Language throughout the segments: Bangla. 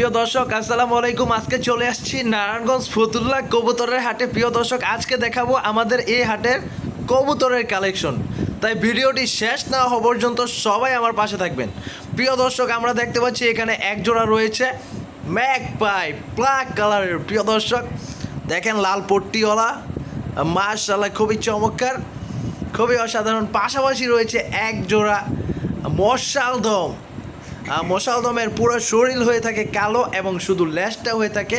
প্রিয় দর্শক আসসালামু আলাইকুম। আজকে চলে আসছি নারায়ণগঞ্জ ফতুল্লা কবুতরের হাটে। প্রিয় দর্শক আজকে দেখাবো আমাদের এই হাটের কবুতরের কালেকশন তাই ভিডিওটি শেষ না হওয়া পর্যন্ত সবাই আমার পাশে থাকবেন। প্রিয় দর্শক আমরা দেখতে পাচ্ছি এখানে এক জোড়া রয়েছে ম্যাক পাই ব্ল্যাক কালারের। প্রিয় দর্শক দেখেন লাল পট্টিওয়ালা। মাশাল্লাহ খুবই চমৎকার খুবই অসাধারণ। পাশাপাশি রয়েছে এক জোড়া মশালদম। আহ, মশালদমের পুরো শরীর হয়ে থাকে কালো এবং শুধু লেজটা হয়ে থাকে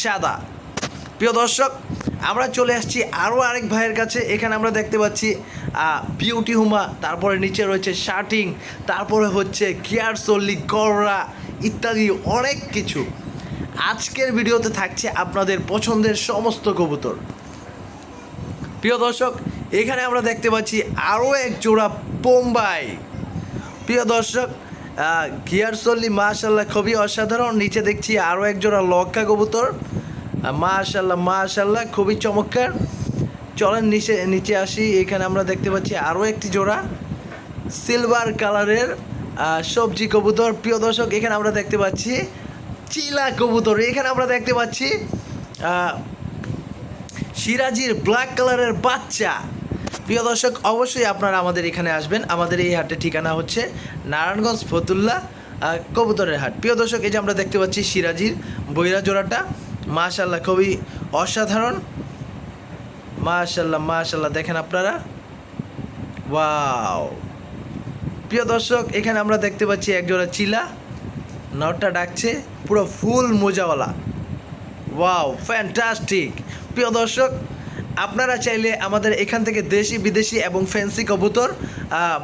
সাদা। প্রিয় দর্শক, আমরা চলে আসছি আরও আরেক ভাইয়ের কাছে। এখানে আমরা দেখতে পাচ্ছি বিউটি হুমা তারপরে নিচে রয়েছে শার্টিং, তারপরে হচ্ছে কেয়ার সল্লি গররা ইত্যাদি অনেক কিছু। আজকের ভিডিওতে থাকছে আপনাদের পছন্দের সমস্ত কবুতর। প্রিয় দর্শক, এখানে আমরা দেখতে পাচ্ছি আরও এক জোড়া বোম্বাই। প্রিয় দর্শক গিয়ার চল্লি মাশাল্লাহ খুবই অসাধারণ। নিচে দেখছি আরও এক জোড়া লক্কা কবুতর মাশাল্লাহ মাশাল্লাহ খুবই চমৎকার। চলেন নিচে নিচে আসি। এখানে আমরা দেখতে পাচ্ছি আরও একটি জোড়া সিলভার কালারের সবজি কবুতর। প্রিয় দর্শক, এখানে আমরা দেখতে পাচ্ছি চিলা কবুতর। এখানে আমরা দেখতে পাচ্ছি সিরাজির ব্ল্যাক কালারের বাচ্চা। প্রিয় দর্শক, অবশ্যই আপনারা আমাদের এখানে আসবেন। আমাদের এই হাটের ঠিকানা হচ্ছে নারায়ণগঞ্জ ফতুল্লা কবুতরের হাট। প্রিয় দর্শক, এই যে আমরা দেখতে পাচ্ছি সিরাজির বৈরা জোড়াটা মাশাল্লাহ খুবই অসাধারণ। মাশাল্লাহ মাশাল্লাহ দেখেন আপনারা। ওয়াও! প্রিয় দর্শক, এখানে আমরা দেখতে পাচ্ছি এক জোড়া চিলা। নটটা ডাকছে, পুরো ফুল মোজাওয়ালা। Wow, fantastic! প্রিয় দর্শক আপনারা চাইলে আমাদের এখান থেকে দেশি, বিদেশি এবং ফ্যান্সি কবুতর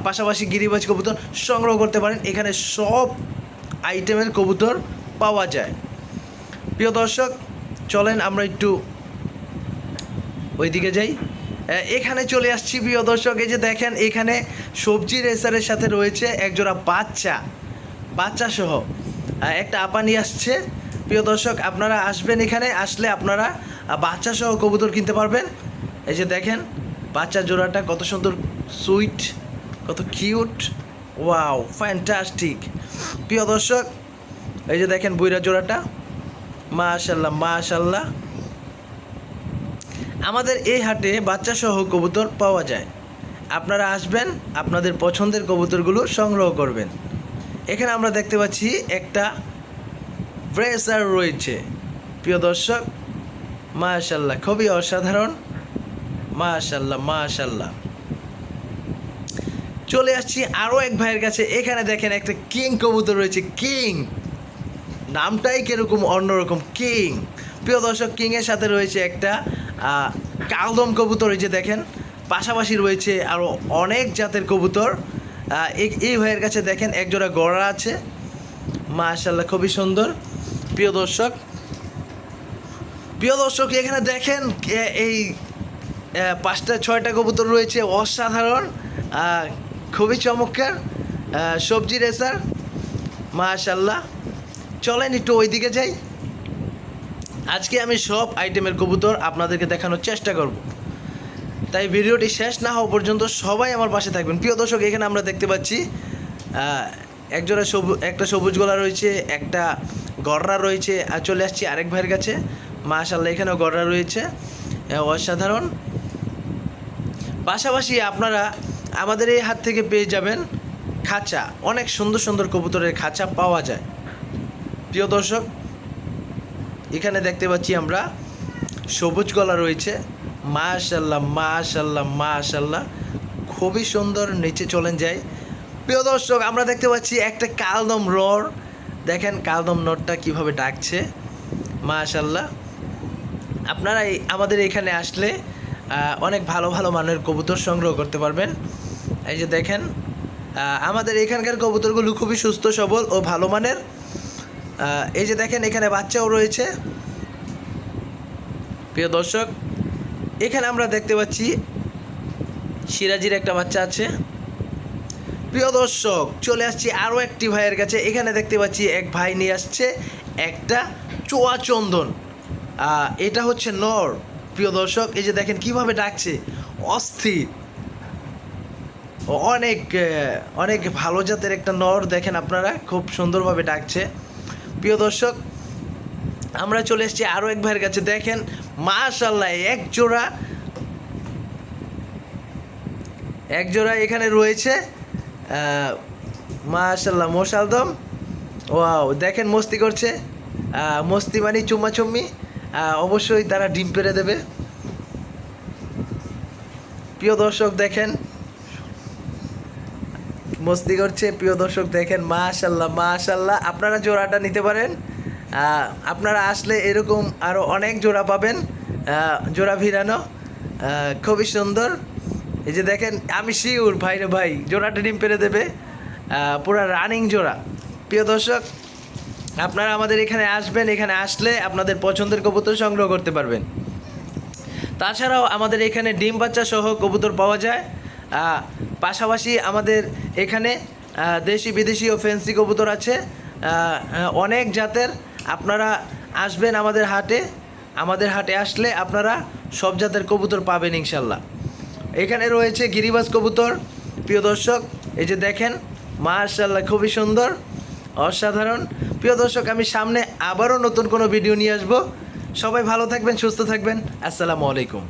পাশাপাশি গিরিবাজ কবুতর সংগ্রহ করতে পারেন। এখানে সব আইটেমের কবুতর পাওয়া যায়। প্রিয় দর্শক, চলেন আমরা একটু ওইদিকে যাই। এখানে চলে আসছি প্রিয় দর্শক। এই যে দেখেন, এখানে সবজি রেসারের সাথে রয়েছে একজোড়া বাচ্চা। বাচ্চা সহ একটা আপানি আসছে। প্রিয় দর্শক, আপনারা আসবেন এখানে, আসলে আপনারা বাচ্চা সহ কবুতর কিনতে পারবেন। এই যে দেখেন, বাচ্চা জোড়াটা কত সুন্দর, সুইট, কত কিউট। Wow, fantastic. প্রিয় দর্শক, এই যে দেখেন বইরা জোড়াটা। মাশাল্লাহ মাশাল্লাহ। আমাদের এই হাটে বাচ্চা সহ কবুতর পাওয়া যায়। আপনারা আসবেন, আপনাদের পছন্দের কবুতরগুলো সংগ্রহ করবেন। এখানে আমরা দেখতে পাচ্ছি একটা ব্রেসার রয়েছে। প্রিয় দর্শক মাশাল্লাহ খুবই অসাধারণ। মাশাল্লাহ মাশাল্লাহ চলে আসছি আরও এক ভাইয়ের কাছে। এখানে দেখেন একটা কিং কবুতর রয়েছে, কিং। নামটাই কীরকম অন্যরকম, কিং। প্রিয় দর্শক, কিংয়ের সাথে রয়েছে একটা কালদম কবুতর এই যে দেখেন। পাশাপাশি রয়েছে আরও অনেক জাতের কবুতর। এই ভাইয়ের কাছে দেখেন, একজোড়া গড়া আছে। মাশাল্লাহ খুবই সুন্দর। প্রিয় দর্শক প্রিয় দর্শক, এখানে দেখেন এই পাঁচটা, ছয়টা কবুতর রয়েছে, অসাধারণ খুবই চমৎকার সবজি রেসার মাশাল্লাহ চলেন একটু ওইদিকে যাই। আজকে আমি সব আইটেমের কবুতর আপনাদেরকে দেখানোর চেষ্টা করব। তাই ভিডিওটি শেষ না হওয়া পর্যন্ত সবাই আমার পাশে থাকবেন। প্রিয় দর্শক, এখানে আমরা দেখতে পাচ্ছি একজোড়া সবুজ একটা সবুজ গলা রয়েছে, একটা গররা রয়েছে, আর চলে আসছি আরেক ভাইয়ের কাছে। মাশাল্লাহ এখানেও গররা রয়েছে। অসাধারণ। পাশাপাশি আপনারা আমাদের এই হাত থেকে পেয়ে যাবেন খাঁচা। অনেক সুন্দর সুন্দর কবুতরের খাঁচা পাওয়া যায়। প্রিয় দর্শক, এখানে দেখতে পাচ্ছি আমরা সবুজ গলা রয়েছে। মাশাল্লাহ মাশাল্লাহ মাশাল্লাহ খুবই সুন্দর নিচে চলেন যায় প্রিয় দর্শক, আমরা দেখতে পাচ্ছি একটা কালদম রর দেখেন কালদম নটটা কীভাবে ডাকছে। মাশাল্লাহ আপনারা আমাদের এখানে আসলে অনেক ভালো ভালো মানের কবুতর সংগ্রহ করতে পারবেন। এই যে দেখেন আমাদের এখানকার কবুতরগুলো খুবই সুস্থ, সবল ও ভালো মানের। এই যে দেখেন, এখানে বাচ্চাও রয়েছে। প্রিয় দর্শক, এখানে আমরা দেখতে পাচ্ছি, সিরাজির একটা বাচ্চা আছে। প্রিয় দর্শক, চলে আসছি আরও একটি ভাইয়ের কাছে। এখানে দেখতে পাচ্ছি, এক ভাই নিয়ে আসছে একটা চোয়া চন্দন এটা হচ্ছে নর। প্রিয় দর্শক, এই যে দেখেন কীভাবে ডাকছে। অস্থির। অনেক অনেক ভালো জাতের একটা নর দেখেন আপনারা, খুব সুন্দরভাবে ডাকছে। প্রিয় দর্শক, আমরা চলে এসেছি আরও এক ভাইয়ের কাছে। দেখেন মাশাল্লাহ এক জোড়া। এক জোড়া এখানে রয়েছে। মাশাল্লাহ মোশালদম। ওয়াও, দেখেন মস্তি করছে। মস্তি মানে চুম্মাচুম্মি। অবশ্যই তারা ডিম পেরে দেবে। প্রিয় দর্শক দেখেন মস্তি করছে প্রিয় দর্শক দেখেন মা মাশাল্লাহ মাশাল্লাহ। আপনারা জোড়াটা নিতে পারেন। আপনারা আসলে এরকম আরও অনেক জোড়া পাবেন। জোড়া ভিড়ানো খুবই সুন্দর। এই যে দেখেন, আমি শিউর ভাই রে ভাই, জোড়াটা ডিম পেরে দেবে। পুরা রানিং জোড়া। প্রিয় দর্শক আপনারা আমাদের এখানে আসবেন, এখানে আসলে আপনাদের পছন্দের কবুতর সংগ্রহ করতে পারবেন। তাছাড়াও আমাদের এখানে ডিম বাচ্চা সহ কবুতর পাওয়া যায়। পাশাপাশি আমাদের এখানে দেশি বিদেশি ও ফেন্সি কবুতর আছে। অনেক জাতের আপনারা আসবেন আমাদের হাটে। আমাদের হাটে আসলে আপনারা সব জাতের কবুতর পাবেন ইনশাল্লাহ। এখানে রয়েছে গিরিবাজ কবুতর। প্রিয় দর্শক, এই যে দেখেন মার্শাল্লাহ খুবই সুন্দর। অসাধারণ। প্রিয় দর্শক, আমি সামনে আবারও নতুন কোনো ভিডিও নিয়ে আসব। সবাই ভালো থাকবেন, সুস্থ থাকবেন। আসসালামু আলাইকুম।